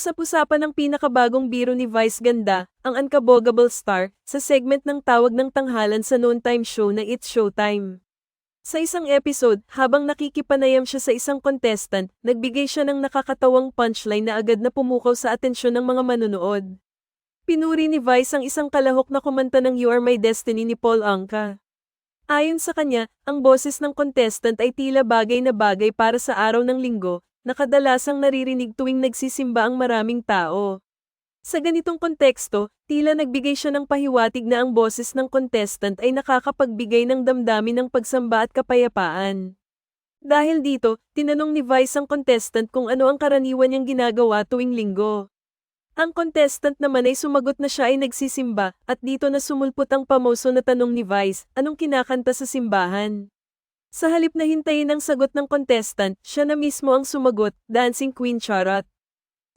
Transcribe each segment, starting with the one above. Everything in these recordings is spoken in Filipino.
Usap-usapan ng pinakabagong biro ni Vice Ganda, ang Unkabogable Star, sa segment ng tawag ng tanghalan sa noontime show na It's Showtime. Sa isang episode, habang nakikipanayam siya sa isang contestant, nagbigay siya ng nakakatawang punchline na agad na pumukaw sa atensyon ng mga manunood. Pinuri ni Vice ang isang kalahok na kumanta ng You Are My Destiny ni Paul Anka. Ayon sa kanya, ang boses ng contestant ay tila bagay na bagay para sa araw ng linggo, na kadalasang naririnig tuwing nagsisimba ang maraming tao. Sa ganitong konteksto, tila nagbigay siya ng pahiwatig na ang boses ng contestant ay nakakapagbigay ng damdamin ng pagsamba at kapayapaan. Dahil dito, tinanong ni Vice ang contestant kung ano ang karaniwan niyang ginagawa tuwing linggo. Ang contestant naman ay sumagot na siya ay nagsisimba, at dito na sumulpot ang pamoso na tanong ni Vice, anong kinakanta sa simbahan? Sa halip na hintayin ang sagot ng contestant, siya na mismo ang sumagot, Dancing Queen Charot.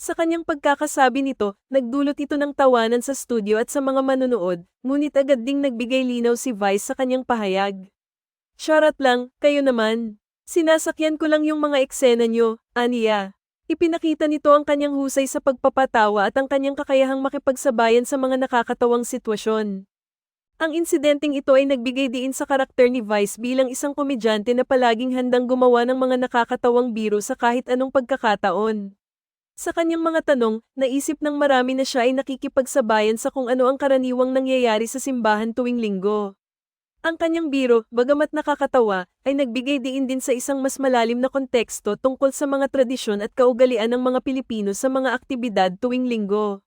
Sa kanyang pagkakasabi nito, nagdulot ito ng tawanan sa studio at sa mga manunood, ngunit agad ding nagbigay linaw si Vice sa kanyang pahayag. Charot lang, kayo naman. Sinasakyan ko lang yung mga eksena nyo, aniya. Ipinakita nito ang kanyang husay sa pagpapatawa at ang kanyang kakayahang makipagsabayan sa mga nakakatawang sitwasyon. Ang insidenteng ito ay nagbigay diin sa karakter ni Vice bilang isang komedyante na palaging handang gumawa ng mga nakakatawang biro sa kahit anong pagkakataon. Sa kanyang mga tanong, naisip ng marami na siya ay nakikipagsabayan sa kung ano ang karaniwang nangyayari sa simbahan tuwing linggo. Ang kanyang biro, bagamat nakakatawa, ay nagbigay diin din sa isang mas malalim na konteksto tungkol sa mga tradisyon at kaugalian ng mga Pilipino sa mga aktibidad tuwing linggo.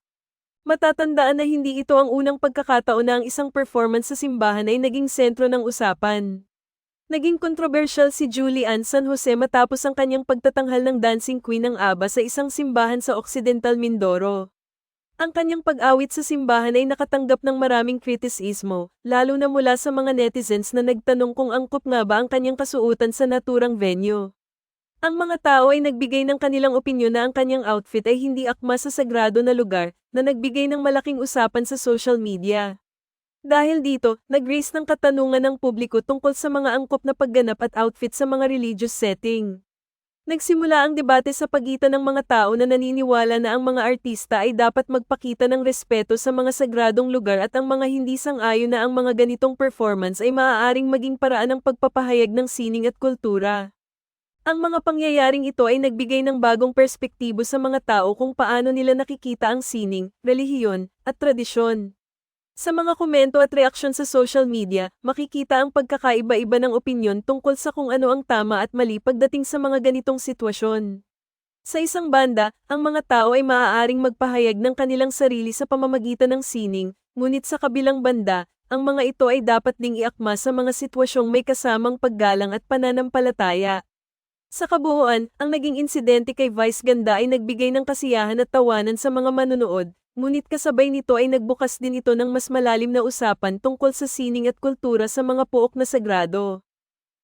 Matatandaan na hindi ito ang unang pagkakataon na ang isang performance sa simbahan ay naging sentro ng usapan. Naging kontrobersyal si Julie Ann San Jose matapos ang kanyang pagtatanghal ng dancing queen ng ABA sa isang simbahan sa Occidental Mindoro. Ang kanyang pag-awit sa simbahan ay nakatanggap ng maraming kritisismo, lalo na mula sa mga netizens na nagtanong kung angkop nga ba ang kanyang kasuutan sa naturang venue. Ang mga tao ay nagbigay ng kanilang opinyon na ang kanyang outfit ay hindi akma sa sagrado na lugar, na nagbigay ng malaking usapan sa social media. Dahil dito, nag-raise ng katanungan ng publiko tungkol sa mga angkop na pagganap at outfit sa mga religious setting. Nagsimula ang debate sa pagitan ng mga tao na naniniwala na ang mga artista ay dapat magpakita ng respeto sa mga sagradong lugar at ang mga hindi sang-ayon na ang mga ganitong performance ay maaaring maging paraan ng pagpapahayag ng sining at kultura. Ang mga pangyayaring ito ay nagbigay ng bagong perspektibo sa mga tao kung paano nila nakikita ang sining, relihiyon, at tradisyon. Sa mga komento at reaksyon sa social media, makikita ang pagkakaiba-iba ng opinyon tungkol sa kung ano ang tama at mali pagdating sa mga ganitong sitwasyon. Sa isang banda, ang mga tao ay maaaring magpahayag ng kanilang sarili sa pamamagitan ng sining, ngunit sa kabilang banda, ang mga ito ay dapat ding iakma sa mga sitwasyong may kasamang paggalang at pananampalataya. Sa kabuuan, ang naging insidente kay Vice Ganda ay nagbigay ng kasiyahan at tawanan sa mga manunood, ngunit kasabay nito ay nagbukas din ito ng mas malalim na usapan tungkol sa sining at kultura sa mga puok na sagrado.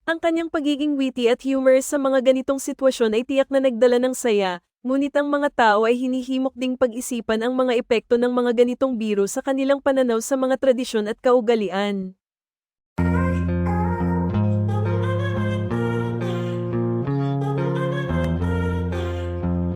Ang kanyang pagiging witty at humorous sa mga ganitong sitwasyon ay tiyak na nagdala ng saya, ngunit ang mga tao ay hinihimok ding pag-isipan ang mga epekto ng mga ganitong biro sa kanilang pananaw sa mga tradisyon at kaugalian.